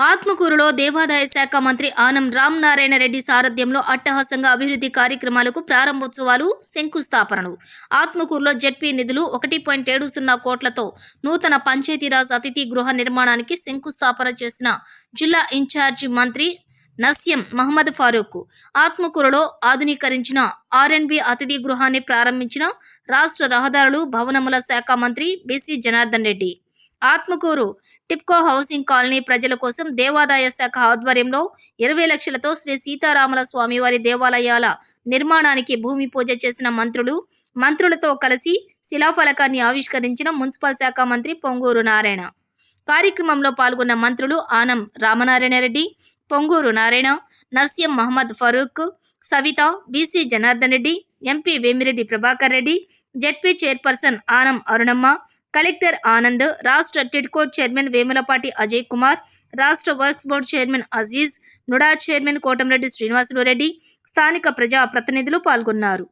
ఆత్మకూరులో దేవాదాయ శాఖ మంత్రి ఆనం రామ్ నారాయణ రెడ్డి సారథ్యంలో అట్టహాసంగా అభివృద్ధి కార్యక్రమాలకు ప్రారంభోత్సవాలు శంకుస్థాపనలు. ఆత్మకూరులో జెడ్పీ నిధులు ఒకటి పాయింట్ ఏడు సున్నా కోట్లతో నూతన పంచాయతీరాజ్ అతిథి గృహ నిర్మాణానికి శంకుస్థాపన చేసిన జిల్లా ఇన్ఛార్జి మంత్రి నస్యం మహమ్మద్ ఫారూక్ ఆత్మకూరులో ఆధునీకరించిన ఆర్ఎండ్బి అతిథి గృహాన్ని ప్రారంభించిన రాష్ట్ర రహదారులు భవనముల శాఖ మంత్రి బీసీ జనార్దన్ రెడ్డి. ఆత్మకూరు టిప్కో హౌసింగ్ కాలనీ ప్రజల కోసం దేవాదాయ శాఖ ఆధ్వర్యంలో ఇరవై లక్షలతో శ్రీ సీతారాముల స్వామివారి దేవాలయాల నిర్మాణానికి భూమి పూజ చేసిన మంత్రులు మంత్రులతో కలిసి శిలాఫలకాన్ని ఆవిష్కరించిన మున్సిపల్ శాఖ మంత్రి పొంగూరు నారాయణ. కార్యక్రమంలో పాల్గొన్న మంత్రులు Anam Ramanarayana Reddy Ponguru Narayana Nasyam Mohammed Farooq Savitha BC Janardhan Reddy MP Vemireddy Prabhakar Reddy ZP chairperson Anam Arunamma collector Anand రాష్ట్ర టిడ్కోట్ చైర్మన్ వేములపాటి అజయ్ కుమార్ రాష్ట్ర works board chairman Aziz NUDA chairman Kotamreddy Srinivasulu Reddy స్థానిక ప్రజా ప్రతినిధులు పాల్గొన్నారు.